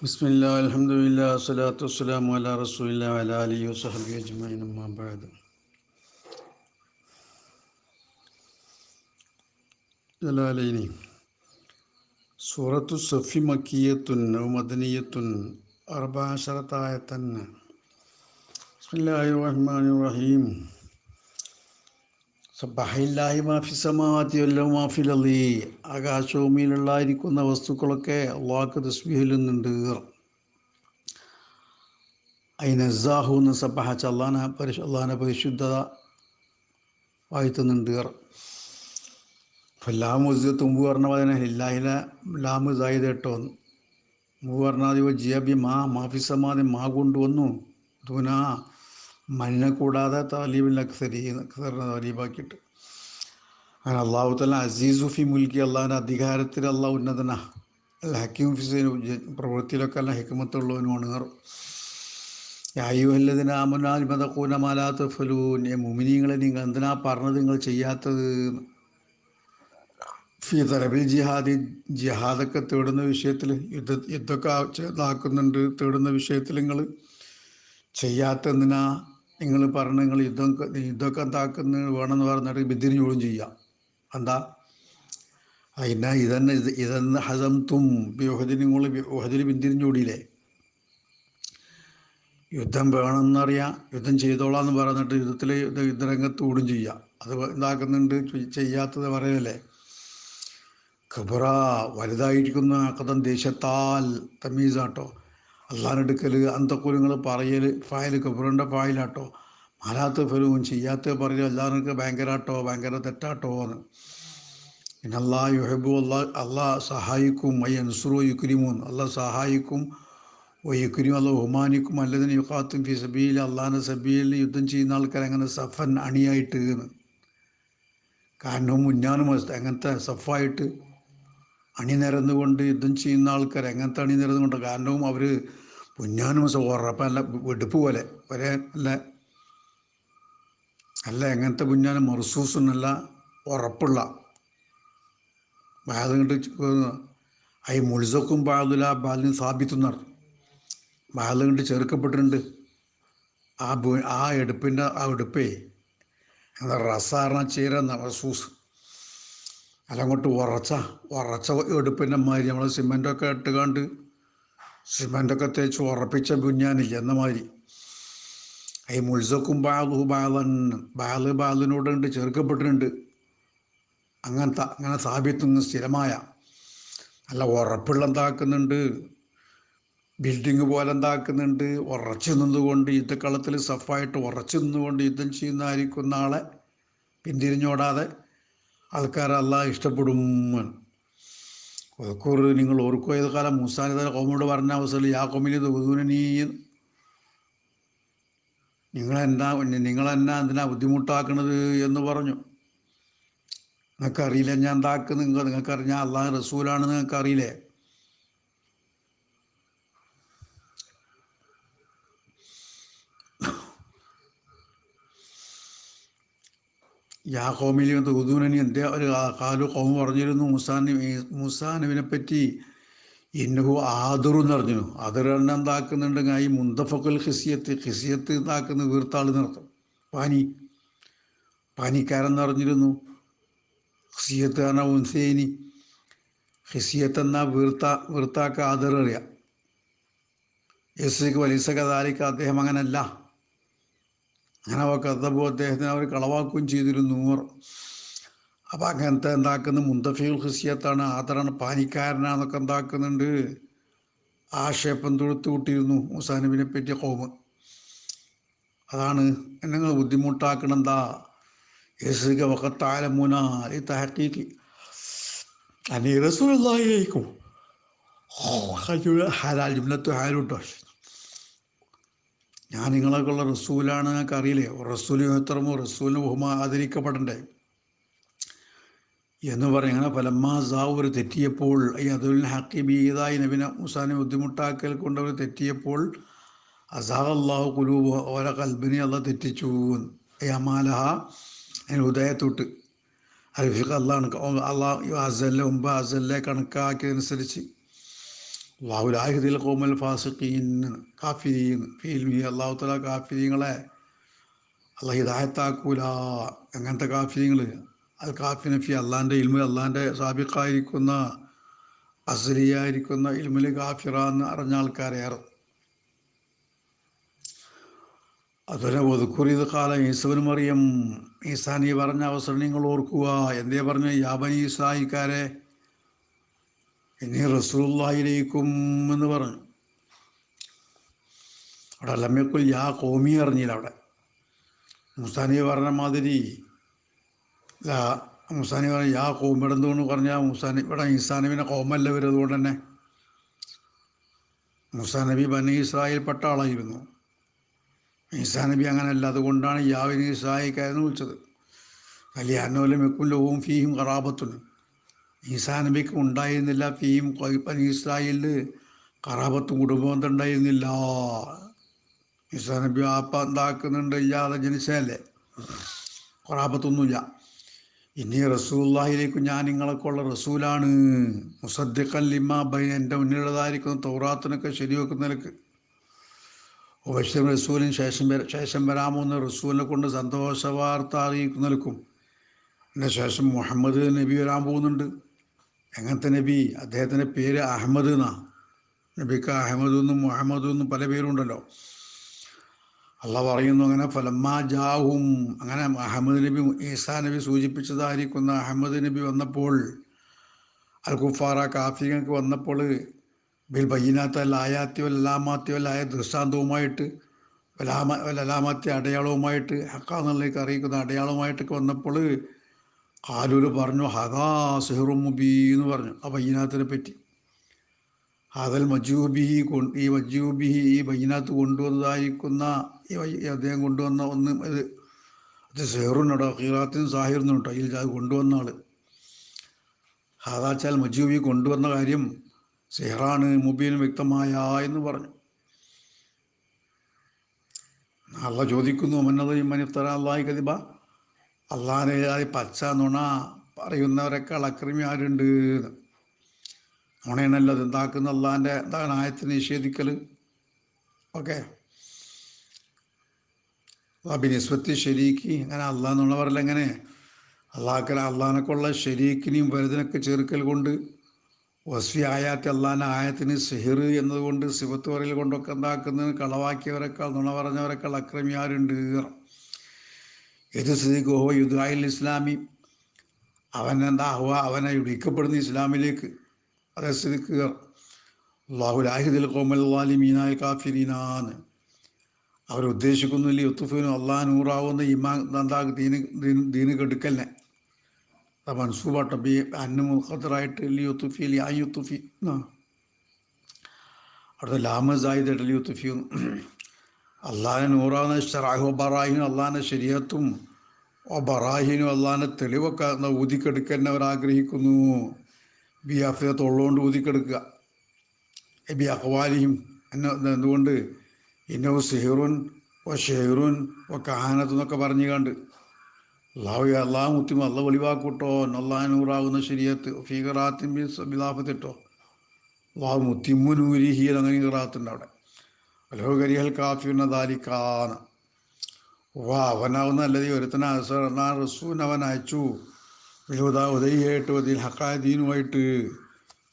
بسم الله الحمد لله والصلاة والسلام على رسول الله وعلى آله وصحبه أجمعين أما بعد. جلالين سورة الصف مكية ومدنية أربع عشرة آية. بسم الله الرحمن الرحيم. അർളി ആകാശഭൂമിയിലുള്ളായിരിക്കുന്ന വസ്തുക്കളൊക്കെ അള്ളാഹ്ക്ക് തസ്ബീഹിലുന്നുണ്ട് അയിനസാഹു എന്ന് സബ്ബഹച്ച അള്ളാഹന പരിശു അള്ളാഹന പരിശുദ്ധത വാഴ്ത്തുന്നുണ്ട്. ലാമു ഉസ്സത്ത് മുമ്പ് പറഞ്ഞ പോലെ ഇല്ലാഹില ലാമ് ഇതായത് കേട്ടോ. മുമ്പ് പറഞ്ഞാൽ ജിയബി മാ മാഫിസമാതി മാ കൊണ്ടുവന്നു. ദുന മണ്ണിനെ കൂടാതെ താലീബിൽ അക്സരി അക്സറിനെ താലീബാക്കിയിട്ട് അങ്ങനെ അള്ളാഹു തല അസീസുഫി മുൽക്കി അള്ളാഹിന്റെ അധികാരത്തിൽ അള്ളാഹ് ഉന്നതന. അല്ല ഹക്കീം ഫിസിന് പ്രവൃത്തിയിലൊക്കെ അല്ല ഹിക്കുമത്തുള്ളവനുമാണ് യായുഹല്ലതിന് ആമനാൽമതക്കൂന മാലാത്ത ഫലൂൻ മുമിനിങ്ങളെ നിങ്ങൾ എന്തിനാ പറഞ്ഞത് നിങ്ങൾ ചെയ്യാത്തത്? ഫി തലബിൽ ജിഹാദി ജിഹാദൊക്കെ തേടുന്ന വിഷയത്തിൽ യുദ്ധ യുദ്ധമൊക്കെ ഇതാക്കുന്നുണ്ട്. തേടുന്ന വിഷയത്തിൽ നിങ്ങൾ ചെയ്യാത്ത എന്തിനാ? നിങ്ങൾ പറഞ്ഞ് നിങ്ങൾ യുദ്ധം യുദ്ധമൊക്കെ എന്താക്കുന്ന വേണമെന്ന് പറഞ്ഞിട്ട് ബിദ്ദിരിഞ്ഞോളും ചെയ്യാം. എന്താ? അതിനാ ഇതന്നെ ഇത് ഇതെന്ന് ഹസം തും യുഹദിന് നിങ്ങൾ യുഹദിൽ ബിന്തിരിഞ്ഞോടിയില്ലേ യുദ്ധം വേണമെന്നറിയാം യുദ്ധം ചെയ്തോളാന്ന് പറഞ്ഞിട്ട് യുദ്ധത്തിൽ യുദ്ധരംഗത്ത് ഓടും ചെയ്യാം. അത് ഇതാക്കുന്നുണ്ട് ചെയ്യാത്തത് പറയല്ലേ? ഖബറ വലുതായിരിക്കുന്ന അക്കഥം ദേശത്താൽ തമീസാട്ടോ. അള്ളാഹിനെടുക്കൽ അന്തക്കുലങ്ങൾ പറയൽ ഫയൽ കബറിന്റെ ഫായിലാട്ടോ. മാലാത്ത ഫലവും ചെയ്യാത്ത പറയൽ അള്ളാഹിനൊക്കെ ഭയങ്കരാട്ടോ ഭയങ്കര തെറ്റാട്ടോ എന്ന്. പിന്നെ അള്ളാഹ് യുഹബു അള്ളാഹ് അള്ളാഹ് സഹായിക്കും ഐ അൻസുറു യുക്രിമൂൻ. അള്ളാഹ് സഹായിക്കും ഓ യുക്രിം അല്ല ഹുമാനിക്കും അല്ലതിന് യുഹാത്തും ഫി സബീൽ അള്ളാഹിന്റെ സബീലിൽ യുദ്ധം ചെയ്യുന്ന ആൾക്കാർ അങ്ങനെ സഫൻ അണിയായിട്ട് കാരണം മുന്നാനും അങ്ങനത്തെ സഫായിട്ട് അണിനിരന്നുകൊണ്ട് യുദ്ധം ചെയ്യുന്ന ആൾക്കാർ എങ്ങനത്തെ അണിനിരന്നുകൊണ്ട്? കാരണവും അവർ പുഞ്ഞാനും സോറപ്പം അല്ല വെടുപ്പ് പോലെ ഒരേ അല്ല അല്ല എങ്ങനത്തെ പുഞ്ഞാനും നല്ല ഉറപ്പുള്ള. ബാധ കണ്ട് ഐ മുൾസക്കും ബാദുല ബാലിന് സ്ഥാപിത്തുന്നർ ബാധ കണ്ട് ചേർക്കപ്പെട്ടിട്ടുണ്ട്. ആ ആ എടുപ്പിന്റെ ആ എടുപ്പേ എന്താ റസാറിന ചേരുന്ന മർസൂസ് അല്ല അങ്ങോട്ട് ഉറച്ച. ഉറച്ച എടുപ്പിന്റെ മാതിരി നമ്മൾ സിമെന്റൊക്കെ ഇട്ടുകാണ്ട് സിമെന്റൊക്കെ തേച്ച് ഉറപ്പിച്ച ബുഞ്ഞാനില്ല എന്ന മാതിരി ഈ മുൾസക്കും ബാലു ബാലൻ ബാൽ ബാലിനോടുണ്ട് ചേർക്കപ്പെട്ടിട്ടുണ്ട് അങ്ങനത്തെ അങ്ങനെ സ്ഥാപിത്തുന്ന സ്ഥിരമായ. നല്ല ഉറപ്പുള്ള എന്താക്കുന്നുണ്ട്. ബിൽഡിങ് പോലെ എന്താക്കുന്നുണ്ട്. ഉറച്ചു നിന്നുകൊണ്ട് യുദ്ധക്കളത്തിൽ സഫായിട്ട് ഉറച്ചു നിന്നുകൊണ്ട് യുദ്ധം ചെയ്യുന്നതായിരിക്കുന്ന ആളെ പിന്തിരിഞ്ഞോടാതെ ആൾക്കാർ അള്ളാഹ് ഇഷ്ടപ്പെടും ഒതുക്കൂർ നിങ്ങൾ ഓർക്കുക ഓർക്കോയത് കാലം മുസാനിത കോമോട് പറഞ്ഞ അവസരം യാ കൊമിനി ദൂനനീ നിങ്ങളെന്നാ നിങ്ങളെന്നാ എന്തിനാ ബുദ്ധിമുട്ടാക്കണത് എന്ന് പറഞ്ഞു. നിങ്ങൾക്കറിയില്ല ഞാൻ എന്താക്കുന്നു നിങ്ങൾ നിങ്ങൾക്കറിഞ്ഞാൽ അള്ളാഹ് റസൂലാണെന്ന് നിങ്ങൾക്കറിയില്ലേ? യാ കോമിലി ഉദൂനനി എന്റെ ഒരു കാലു കോമ പറഞ്ഞിരുന്നു. മുസാനി മുസാനുവിനെ പറ്റി ഇന്നഹു ആദുറു എന്ന് പറഞ്ഞു അതിരെണ്ണം എന്താക്കുന്നുണ്ടെങ്കിൽ ഈ മുന്തഫക്കൽ ഹിസിയത്ത് ഹിസിയത്ത് ഇതാക്കുന്ന വീർത്താൾ നിർത്തും പാനി പാനിക്കാരൻ നിറഞ്ഞിരുന്നു ഹിസിയത്ത് പറഞ്ഞ ഉൻസേനി. ഹിസിയത്ത് എന്നാ വീർത്ത വീർത്താക്ക ആദറിയാം യെസ്ക്ക് വലിയ കഥാലിക്ക് അദ്ദേഹം അങ്ങനല്ല. അങ്ങനെ കഥബോ അദ്ദേഹത്തിന് അവർ കളവാക്കുകയും ചെയ്തിരുന്നു അപ്പം അങ്ങനത്തെ എന്താക്കുന്ന? മുന്തഫീൽ ഹുസിയത്താണ് ആദരാണ് പാനിക്കാരനാന്നൊക്കെ എന്താക്കുന്നുണ്ട്. ആക്ഷേപം തൊഴുത്ത് കൂട്ടിയിരുന്നു മുസാനബിനെ പറ്റിയ കോമ് അതാണ് നിങ്ങൾ ബുദ്ധിമുട്ടാക്കണം എന്താ യേസുക വക്കത്താലമുന ഈ അനി റസൂലായിരിക്കും ഹലാൽ ജുംലത്ത് ഹാലുട്ടോ ഞാൻ നിങ്ങളൊക്കെയുള്ള റസൂലാണ് നിങ്ങൾക്ക് അറിയില്ലേ? റസൂൽ എത്രമോ റസൂലിന് ബഹുമാ ആദരിക്കപ്പെടണ്ടേ? എന്ന് പറയും. അങ്ങനെ ഫലമ്മാ സാവൂർ തെറ്റിയപ്പോൾ ഈ അതുൽ ഹക്കിബീതായി നബിന മുസാനെ ബുദ്ധിമുട്ടാക്കൽ കൊണ്ടവർ തെറ്റിയപ്പോൾ അസാഹ് അള്ളാഹു കുലൂബ് ഓരോ കൽബിനെ അല്ല തെറ്റിച്ചു. അമാലഹ അതിന് ഉദയത്തൊട്ട്. അൽഫിഖ് അള്ളാഹ് അള്ളാഹ് അസല്ലെ ഒമ്പ അസല്ലെ കണക്കാക്കിയതനുസരിച്ച് അള്ളാഹുലാഹിദിൽ കോമൽ ഫാസിഖീൻ. കാഫിരീൻ ഫീൽമി അള്ളാഹു തല കാഫിരീങ്ങളെ അല്ല ഹിദായത്താക്കൂല. അങ്ങനത്തെ കാഫിര്യങ്ങൾ അത് കാഫി നഫി അള്ളാന്റെ ഇൽമ അള്ളാന്റെ സാബിക്കായിരിക്കുന്ന അസലിയായിരിക്കുന്ന ഇൽമിൽ കാഫിറ അറിഞ്ഞ ആൾക്കാരേറെ അതുപോലെ ഒതുക്കുറിയത് കാലം ഈസവൻ മറിയം. ഈസാനി പറഞ്ഞ അവസരം നിങ്ങൾ ഓർക്കുക. എന്തേ പറഞ്ഞു? യാബനി ഈസായിക്കാരെ ഇനി റസൂല്ലായിലേക്കും എന്ന് പറഞ്ഞു. അവിടെ അല്ലമ്മക്കുൽ യാ കോമി അറിഞ്ഞില്ല അവിടെ. മുസാനി പറഞ്ഞ മാതിരി മുസാനി പറഞ്ഞ യാ കോമിടന്തോന്ന് പറഞ്ഞാൽ മുസാനി ഇവിടെ ഈസാനബിനെ കോമല്ല വരും അതുകൊണ്ട് തന്നെ. മുസാനബി ബനി ഇസ്രായേൽപ്പെട്ട ആളായിരുന്നു. ഇസാനബി അങ്ങനെയല്ല അതുകൊണ്ടാണ് യാവിനി ഇസ്രായിക്കായിരുന്നു വിളിച്ചത്. അന്നോലും മെക്കുല്ലവും ഫീയും കറാബത്തുന് ഈസാ നബിക്ക് ഉണ്ടായിരുന്നില്ല. ഫീയും ബനി ഇസ്രായേലിൽ കറാപത്തും കുടുംബം ഉണ്ടായിരുന്നില്ല ഈസാ നബി ആപ്പ എന്താക്കുന്നുണ്ട് ഇല്ലാതെ ജനിച്ചതല്ലേ? കറാപത്തൊന്നുമില്ല. ഇനി റസൂല്ലാഹിലേക്ക് ഞാൻ നിങ്ങളൊക്കെ ഉള്ള റസൂലാണ്. മുസദ്ദിഖൽ ലിമ ബൈ എന്റെ മുന്നിലുള്ളതായിരിക്കുന്ന തൗറാത്തിനൊക്കെ ശരിവെക്കുന്ന നിലയ്ക്ക്. ബഷീർ റസൂലിന് ശേഷം ശേഷം വരാമെന്ന് റസൂലിനെ കൊണ്ട് സന്തോഷ വാർത്ത അറിയിക്കുന്നതിനും എന്റെ ശേഷം മുഹമ്മദ് നബി വരാൻ പോകുന്നുണ്ട്. എങ്ങനത്തെ നബി അദ്ദേഹത്തിന്റെ പേര് അഹമ്മദ് എന്നാണ് നബിക്ക് അഹമ്മദ് എന്നും മുഹമ്മദ് എന്നും പല പേരുണ്ടല്ലോ. അല്ല പറയുന്നു അങ്ങനെ ഫലമ്മാ ജാഹും. അങ്ങനെ അഹമ്മദ് നബി ഈസാ നബി സൂചിപ്പിച്ചതായിരിക്കുന്ന അഹമ്മദ് നബി വന്നപ്പോൾ അൽ കുഫാറ കാഫിങ്ങൾക്ക് വന്നപ്പോൾ ബിൽ ബയ്യനാത്തല്ല ആയാത്തി വല്ലാമാത്തി വല്ലായ ദൃഷ്ടാന്തവുമായിട്ട് വലാമ ലലാമാത്യ അടയാളവുമായിട്ട് ഹക്കാന്നുള്ളേക്ക് അറിയിക്കുന്ന അടയാളവുമായിട്ടൊക്കെ വന്നപ്പോൾ കാലൂര് പറഞ്ഞു ഹദാ സിഹറു മുബീ എന്ന് പറഞ്ഞു. ആ ബൈനാത്തിനെ പറ്റി. ഹദൽ മജൂബിഹി കൊണ്ട് ഈ മജൂബിഹി ഈ ബൈനാത്ത് കൊണ്ടുവന്നതായിരിക്കുന്ന ഈ അദ്ദേഹം കൊണ്ടുവന്ന ഒന്ന് ഇത് അത് സെഹറുണ്ടോ ഹീറാത്തിനും സാഹിറിനും കേട്ടോ ഇതിൽ അത് കൊണ്ടുവന്ന ആൾ. ഹദാച്ചാൽ മജൂബി കൊണ്ടുവന്ന കാര്യം സെഹറാണ് മുബീൻ വ്യക്തമായ എന്ന് പറഞ്ഞു. അള്ള ചോദിക്കുന്നു മന്നതയും മനിഫ്തറ അള്ളാഹി കതിബ അള്ളാഹിനെ പച്ച നുണ പറയുന്നവരൊക്കെ അളക്രമി ആരുണ്ട്? നുണയാണല്ലോ അത് എന്താക്കുന്ന അള്ളാഹിന്റെ എന്താണ് ആയത്തിന് നിഷേധിക്കൽ ഓക്കെ. അഭിനിസ്വത്തി ശരീക്ക് അങ്ങനെ അള്ളാഹ് എന്നുള്ളവരല്ല എങ്ങനെ? അള്ളാഹ്ക്കല അള്ളാഹിനൊക്കെയുള്ള ശരീക്കിനെയും വലുതിനൊക്കെ ചേർക്കൽ കൊണ്ട് വസ്വി ആയാത്തി അള്ളാഹാന്റെ ആയത്തിന് സിഹിർ എന്നതുകൊണ്ട് സിബത്ത് പറയൽ കൊണ്ടൊക്കെ എന്താക്കുന്നത് കളവാക്കിയവരെക്കാൾ നുണ പറഞ്ഞവരെക്കാൾ അക്രമി ആരുണ്ട് ഹോ യുദ്ധായിൽ ഇസ്ലാമി. അവൻ എന്താ ഹുവ അവനെ ഇടിക്കപ്പെടുന്ന ഇസ്ലാമിലേക്ക്. അതേ സ്ഥിതിക്കുക അള്ളാഹുലാഹിദിൽ കോമൽ വാലിമീനായ കാഫിരീനാന്ന്. അവർ ഉദ്ദേശിക്കുന്നില്ല യുത്തുഫിനും അള്ളാഹ് നൂറാവുന്ന ഇമാ എന്താ ദീന് ദീന് കെടുക്കലിനെ. മൻസൂബ ടബി അന്ന് മുഖത്തറായിട്ട് ലി യുത്തുഫി ലി ആ യുത്തുഫി. അവിടുത്തെ ലാമ സായിദ് ലി അള്ളാഹിനെ നൂറാന്ന് ഷറാഹു ബറാഹിനും അള്ളാഹിന്റെ ശരിയത്തും ഓ ബറാഹിനും അള്ളാഹിന്റെ തെളിവൊക്കെ ഊതിക്കെടുക്കാൻ അവർ ആഗ്രഹിക്കുന്നു. ബി അഫിയത്ത് തൊള്ളുകൊണ്ട് ഊതിക്കെടുക്കുക. ബി അഖ്വാലിയും എന്നെ എന്തുകൊണ്ട്? ഇന്നവ് സിഹിറുൻ ഓ ഷെഹറുൻ ഓ കാനത്ത് എന്നൊക്കെ പറഞ്ഞു കണ്ട്. അള്ളാഹു അള്ളാഹ് മുത്തിമ അള്ള വെളിവാക്കൂട്ടോ. നൂറാകുന്ന ശരിയത്ത് ഫീഖറാത്തിൻ ബിലാഫത്തിട്ടോ അള്ളാഹു മുത്തിമു നൂരിഹി അങ്ങനെ കിറാത്തുണ്ട് അവിടെ. അലോ കരിഹൽ കാഫിന്ന ദാലിക്കാന്ന് വാ അവനാവുന്ന അല്ലതി ഒരുത്തന അസർ റസൂൻ അവൻ അയച്ചു. വിലുദ ഉദയായിട്ട് അതിൽ ഹക്കായ ദീനുമായിട്ട്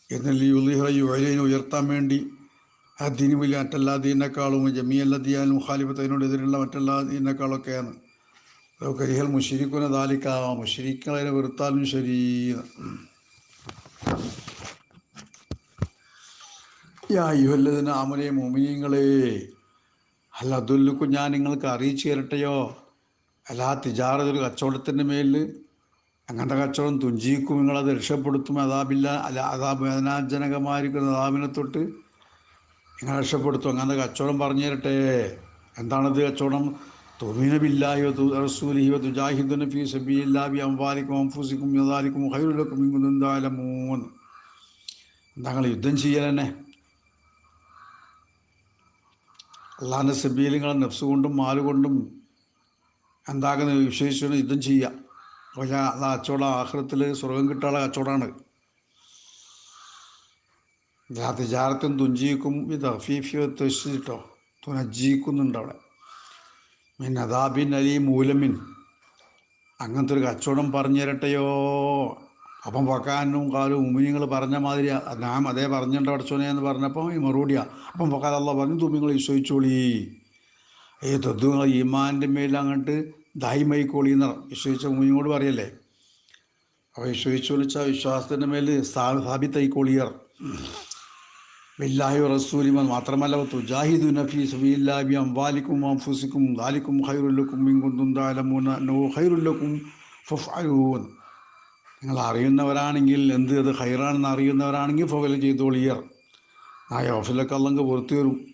എന്നല്ലി യുവലിനെ ഉയർത്താൻ വേണ്ടി ആ ദീന് വലിയ മറ്റെല്ലാ ദീനേക്കാളും ജമിയല്ല ദിയാൻ മുഖാലിഫത്തിനോട് എതിരുള്ള മറ്റെല്ലാ ദീനേക്കാളൊക്കെയാണ് കരിഹൽ മുഷിരിക്കുന്ന ദാലിക്ക മുഷിരിക്കളെ വെറുത്താലും ശരി. യാ യുഹല്ലതിന് ആമലെ മോമിനിയങ്ങളെ അല്ല അതുല്ലുക്കു ഞാൻ നിങ്ങൾക്ക് അറിയിച്ചു തരട്ടെയോ? അല്ല ആ തിജാറത് ഒരു കച്ചവടത്തിന്റെ മേലിൽ അങ്ങനത്തെ കച്ചവടം തുഞ്ചിക്കും നിങ്ങളത് രക്ഷപ്പെടുത്തും അതാബില്ല അല്ല അതാ വേദനാജനകമായിരിക്കുന്ന അതാബിനെ തൊട്ട് നിങ്ങൾ രക്ഷപ്പെടുത്തും. അങ്ങനത്തെ കച്ചവടം പറഞ്ഞു തരട്ടെ. എന്താണത് കച്ചവടം? തുമിന ബില്ലാഹി റസൂലിഹി തുജാഹിദുന ഫീ സബീലില്ലാഹി ബി അംവാലിക്കും അൻഫുസിക്കും യദാലിക്കും ഖൈറുലക്കും ഇൻ കുന്തും തഅലമൂൻ താങ്കൾ യുദ്ധം ചെയ്യൽ തന്നെ അള്ളാഹിന്റെ സബീൽ നെഫ്സ് കൊണ്ടും മാൽ കൊണ്ടും എന്താകുന്ന വിശേഷിച്ചു യുദ്ധം ചെയ്യുക പക്ഷേ അത് കച്ചവടം ആഹ്ലത്തിൽ സ്വർഗം കിട്ടാനുള്ള കച്ചവടമാണ് തിജാരത്തും തുഞ്ചിക്കും ഇത് അഫീഫിയോ തെച്ചിട്ടോ തുനജീക്കുന്നുണ്ട് അവിടെ. മിൻ അദാബിൻ അലി മൂലമിൻ. അങ്ങനത്തെ ഒരു കച്ചവടം പറഞ്ഞു തരട്ടെയോ? അപ്പം വക്കാനും കാലും ഉമിനിങ്ങൾ പറഞ്ഞ മാതിരി ഞാൻ അതേ പറഞ്ഞിട്ട് അടച്ചോനെ എന്ന് പറഞ്ഞപ്പോൾ ഈ മറുപടിയാണ് അപ്പം പൊക്കാൻ അല്ല പറഞ്ഞു തുമ്മിങ്ങൾ വിശ്വസിച്ചോളി ഈ തത്വങ്ങൾ ഈമാന്റെ മേൽ അങ്ങോട്ട് ദായിമൈക്കോളി എന്ന് വിശ്വസിച്ച ഉമിനിയോട് പറയല്ലേ? അപ്പോൾ വിശ്വസിച്ചു വിളിച്ച വിശ്വാസത്തിന്റെ മേൽ സ്ഥാപിത്തൈക്കോളിയർ ബില്ലാഹി റസൂലിമൻ മാത്രമല്ല തുജാഹിദു നഫി സുബിഇല്ലാബി അംവാലിക്കും അംഫുസിക്കും ദാലിക്കും ഹൈറുല്ലക്കും മിങ്കുന്തും ദാലമൂന നോ ഹൈറുല്ലക്കും ഫുഫ് ഫഫ്അലൂൻ. നിങ്ങൾ അറിയുന്നവരാണെങ്കിൽ എന്ത് അത് ഹൈറാണെന്ന് അറിയുന്നവരാണെങ്കിൽ ഫവൽ ചെയ്തോളിയർ ആ ഓഫീസിലൊക്കെ അല്ലെങ്കിൽ പുറത്തു വരും.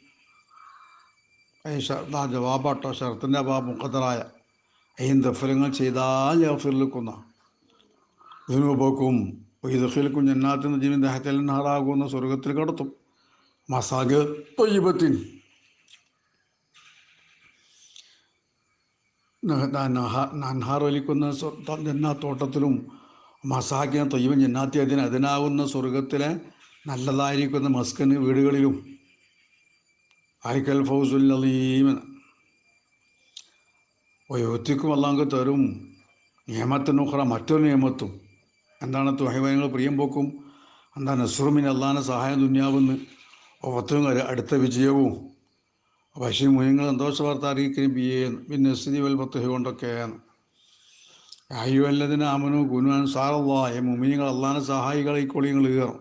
ജവാബാട്ടോ ഷർത്തിന്റെ ആ മുഖത്തറായ. അയ്യം ദഫലങ്ങൾ ചെയ്താൽ യോഫിലേക്കുന്ന ഇതിനുപോക്കും ജന്നാത്തിൽ ജന്നാത്തിന് ജീവൻ ദഹത്തിൽ നാറാകുന്ന സ്വർഗത്തിൽ കടത്തും. മസാഗ് തൊയ്യബത്തിൻ. നഹാർ വലിക്കുന്ന ജന്നാത്തോട്ടത്തിലും മസാക്കിയ തൊയ്യവൻ ജന്നാത്തി അതിന് അതിനാവുന്ന സ്വർഗത്തിലെ നല്ലതായിരിക്കുന്ന മസ്കന് വീടുകളിലും. ആയിക്കൽ ഫൗസുല്ലീമൻ ഒയോത്തിക്കും അല്ലാങ്ക് തരും നിയമത്തിനുഹറ മറ്റൊരു നിയമത്തും. എന്താണ് തുഹൈവനങ്ങൾ പ്രിയം പോക്കും? എന്താ നസ്രുമിൻ അള്ളാഹാനെ സഹായം തുന്യാവുന്ന് ഒത്തും അടുത്ത വിജയവും. പക്ഷേ മുയങ്ങൾ സന്തോഷ വാർത്ത അറിയിക്കുകയും ബി എ പിന്നെ സ്ഥിതി വൽപത്തുഹ കൊണ്ടൊക്കെയാണ് അയ്യോ അല്ലതിന് അമനു കുനുവാൻ സാറല്ലായ മുമിനികൾ അള്ളാഹാനെ സഹായികളായിക്കോളി നിങ്ങൾ കയറും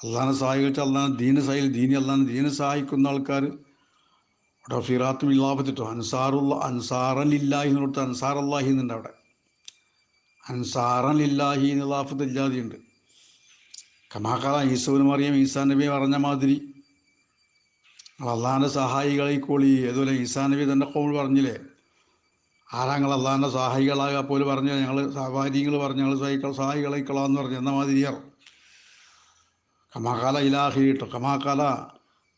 അള്ളാഹാനെ സഹായിച്ച അള്ളാഹാൻ ദീന സഹായി ദീനി അള്ളാഹാൻ ദീന സഹായിക്കുന്ന ആൾക്കാർ അവിടെ ഫിറാത്തും ഇല്ലാപത്തിട്ടോ അൻസാറുള്ള അൻസാറലില്ലാഹി എന്നിടത്ത് അൻസാർ അള്ളാഹി എന്നുണ്ട് അവിടെ. അൻസാറലില്ലാഹി ഇല്ലാഫത്ത് ഇല്ലാതെയുണ്ട്. കമാക്കാല ഈസോന് മറിയം ഈസാ നബി പറഞ്ഞ മാതിരി അള്ളാഹാന്റെ സഹായികളായിക്കോളി അതുപോലെ ഈസാ നബി തന്നെ കോൾ പറഞ്ഞില്ലേ? ആരാങ്ങൾ അള്ളാഹാന്റെ സഹായികളാകാ പോലും പറഞ്ഞു ഞങ്ങൾ സഹാരിങ്ങൾ പറഞ്ഞു ഞങ്ങൾ സഹായിക്കൾ സഹായികളായിക്കളാന്ന് പറഞ്ഞു എന്ന മാതിരിയർ കമാക്കാല ഇലാഹി കേട്ടോ കമാക്കാല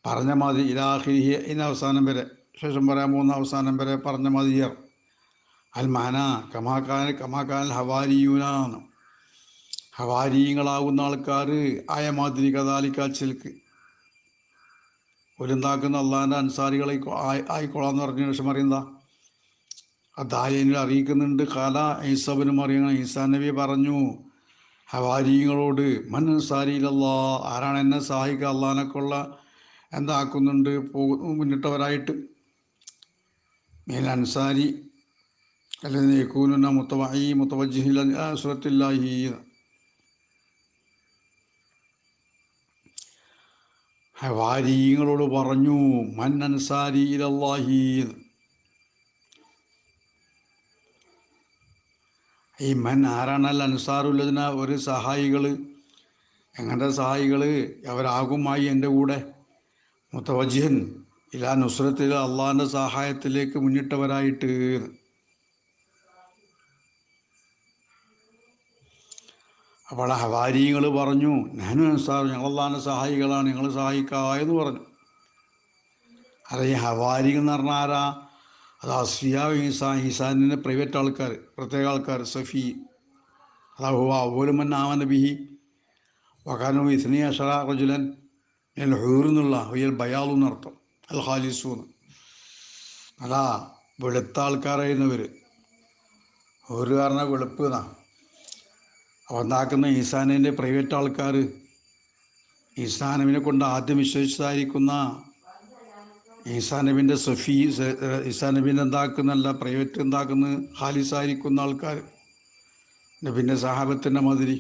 പറഞ്ഞ മാതിരി ഇലാഹി ഇന്ന അവസാനം വരെ ശേഷം പറയാൻ പോകുന്ന അവസാനം വരെ പറഞ്ഞ മാതിരിയർ അൽമാന കമാക്കാൻ കമാക്കാൻ ഹവാരിയൂനാണ് ഹവാരീങ്ങളാകുന്ന ആൾക്കാർ ആയ മാതിരി കഥാലിക്കാച്ചിൽക്ക് ഒരുണ്ടാക്കുന്ന അള്ളാഹാന്റെ അൻസാരികളെ ആയിക്കോളാന്ന് പറഞ്ഞ ശേഷം അറിയുന്ന അതായനിൽ അറിയിക്കുന്നുണ്ട്. കാല ഐസബനും അറിയണം. ഈസാ നബി പറഞ്ഞു ഹവാരിയങ്ങളോട് മൻ അൻസാരിയിലല്ലാ ആരാണ് എന്നെ സഹായിക്കുക? അള്ളഹാനൊക്കെയുള്ള എന്താക്കുന്നുണ്ട്? പോകുന്നു മുന്നിട്ടവരായിട്ട്. മേൽ അൻസാരി അല്ലെങ്കിൽ യക്കൂനുന്ന മുത്തവഈ മുത്തവജ്ജിഹിൽ സുറത്തില്ലാഹി. ഹവാരിയങ്ങളോട് പറഞ്ഞു മൻ അൻസാരി ഇലല്ലാഹി. ഈ മൻ ആരാണൽ അൻസാറുള്ളതിന ഒരു സഹായികൾ എങ്ങനത്തെ സഹായികൾ അവരാകുമായി എന്റെ കൂടെ? മുത്തവജിഹൻ ഇലാ നുസ്രത്തിൽ അള്ളാഹിന്റെ സഹായത്തിലേക്ക് മുന്നിട്ടവരായിട്ട്. അപ്പോൾ ഹവാരിങ്ങൾ പറഞ്ഞു ഞാനും ഞങ്ങൾ അള്ളാഹിന്റെ സഹായികളാണ് ഞങ്ങൾ സഹായിക്കാ എന്ന് പറഞ്ഞു. അല്ല ഈ ഹവാരി എന്ന് പറഞ്ഞാൽ ആരാ? അത് അസ്ഫിയ ഈസാ ഈസാനിന്റെ പ്രൈവറ്റ് ആൾക്കാർ പ്രത്യേക ആൾക്കാർ സഫി. അതാ അവലുമൻ ആമന ബിഹി വഖാനു ഇസ്നി അഷറ റജുലൻ. എൽ ഹൂർ എന്നുള്ള ഹുയൽ ബയാലു എന്നർത്ഥം. അൽ ഹാലിസു എന്ന് അതാ വെളുത്ത ആൾക്കാരായിരുന്നവർ ഒരു കാരണം വെളുപ്പ് എന്നാ. ഉണ്ടാക്കുന്ന ഈസാനിന്റെ പ്രൈവറ്റ് ആൾക്കാർ ഈസാനവിനെ കൊണ്ട് ആദ്യം വിശ്വസിച്ചതായിരിക്കുന്ന ഈസാനബിന്റെ സഫി ഈസാനബിന്റെ എന്താക്കുന്നല്ല പ്രൈവറ്റ് എന്താക്കുന്ന ഹാലിസായിരിക്കുന്ന ആൾക്കാർ. നബിന്റെ സഹാബത്തിന്റെ മാതിരി.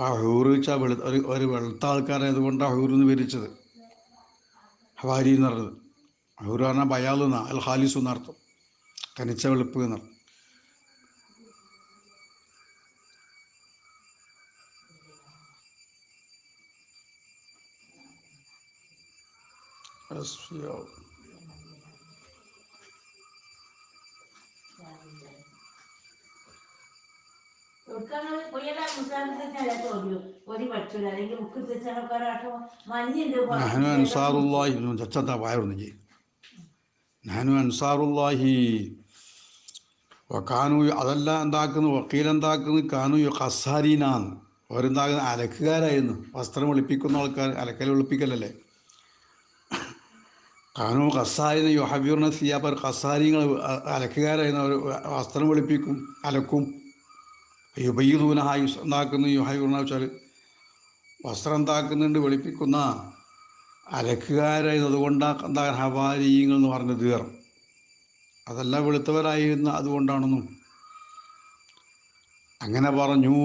ആ ഹൂറ് വെച്ചാൽ വെളു ഒരു ഒരു വെളുത്ത ആൾക്കാരായതുകൊണ്ട് ഹൂറിന്ന് വിരിച്ചത് ഹവാരി എന്ന് പറഞ്ഞത്. ഹൂർ പറഞ്ഞാൽ ബയാൽ എന്നാ അൽ ഹാലിസ് എന്നർത്ഥം. തനിച്ച വെളുപ്പ് എന്നർത്ഥം. മനസ്സിലാവും നഹനു അൻസാറുല്ലാഹി ചച്ചത്താ പായറുന്നെങ്കിൽ നഹനു അൻസാറുല്ലാഹി കാനു അതല്ല എന്താക്കുന്നു? വക്കീൽ കാനു കസാരീനാന്ന് അവരെന്താകുന്ന അലക്കുകാരായിരുന്നു. വസ്ത്രം ഒളിപ്പിക്കുന്ന ആൾക്കാർ അലക്കൽ ഒളിപ്പിക്കലല്ലേ? കാനു ഖസാരിന് യുഹബീറിന സിയാബർ കസാരിങ്ങൾ അലക്കുകാരായിരുന്നു. അവർ വസ്ത്രം വെളുപ്പിക്കും അലക്കും. യുബയ്യൂന ഹായുസ് എന്താക്കുന്നു യുഹബീറിന വെച്ചാൽ വസ്ത്രം എന്താക്കുന്നുണ്ട് വെളുപ്പിക്കുന്ന അലക്കുകാരായിരുന്നു. അതുകൊണ്ടാണ് എന്താ ഹവാരീങ്ങൾ എന്ന് പറഞ്ഞ തീർ അതല്ല വെളുത്തവരായിരുന്ന അതുകൊണ്ടാണെന്നും. അങ്ങനെ പറഞ്ഞു.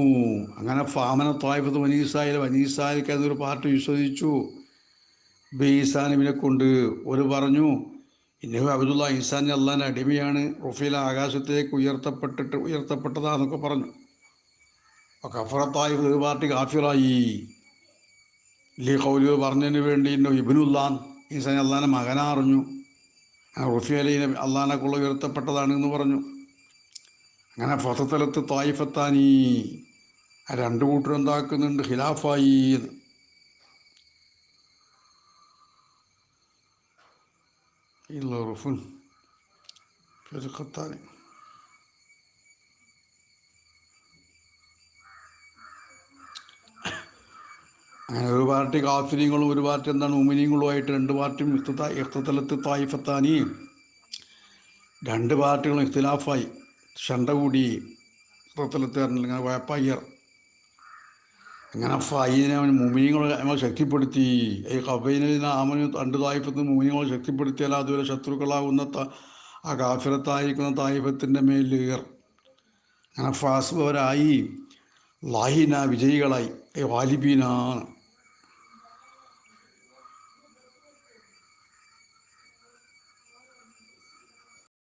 അങ്ങനെ ഫാമന തായ്പത്ത് വനീസായാലും വനീസായിക്ക് അതൊരു പാർട്ടി വിശ്വസിച്ചു. ബീസാനിബിനെ കൊണ്ട് ഒരു പറഞ്ഞു ഇന്നഹു അബ്ദുള്ള ഈസാൻ അള്ളാന്റെ അടിമയാണ് റുഫീൽ ആകാശത്തേക്ക് ഉയർത്തപ്പെട്ടിട്ട് ഉയർത്തപ്പെട്ടതാന്നൊക്കെ പറഞ്ഞു. കഫറത്തായി ഒരു പാർട്ടി കാഫിറായി. ലീ കൗലു പറഞ്ഞതിന് വേണ്ടി ഇന്നോ ഇബിനുല്ലാൻ ഈസാൻ അള്ളാന്റെ മകനറിഞ്ഞു റുഫി അലീനെ അള്ളാനെ കൊള്ള ഉയർത്തപ്പെട്ടതാണ് എന്ന് പറഞ്ഞു. അങ്ങനെ ഫസത്തലത്ത് തായിഫത്താനി. രണ്ട് കൂട്ടരും എന്താക്കുന്നുണ്ട്? ഖിലാഫായി എന്ന് ഇല്ല فريق ഫിർഖത്താനി അങ്ങനെ ഒരു പാർട്ടി കാഫിരിങ്ങളും ഒരു പാർട്ടി എന്താണ് ഉമിനിയങ്ങളുമായിട്ട് രണ്ട് പാർട്ടിയും ഇഫ്തലത്ത് തായിഫത്താനി. രണ്ട് പാർട്ടികളും ഇഖ്തിലാഫായി. ഷണ്ട കൂടി ഇഖ്തലത്ത് ഇങ്ങനെ വയപ്പയ്യർ അങ്ങനെ ഫൈനെ അവൻ മുമിനിങ്ങളെ നമ്മൾ ശക്തിപ്പെടുത്തി. ഈ കബൈനിനെ അവന് രണ്ട് തായിഫത്ത് മുമിനിങ്ങളെ ശക്തിപ്പെടുത്തിയാൽ അതുവരെ ശത്രുക്കളാവുന്ന ത- ആ കാഫിറത്തായിരിക്കുന്ന തായിഫത്തിന്റെ മേലേർ അങ്ങനെ ഫാസ്ബവരായി ലാഹിന വിജയികളായി. വാലിബീനാണ്.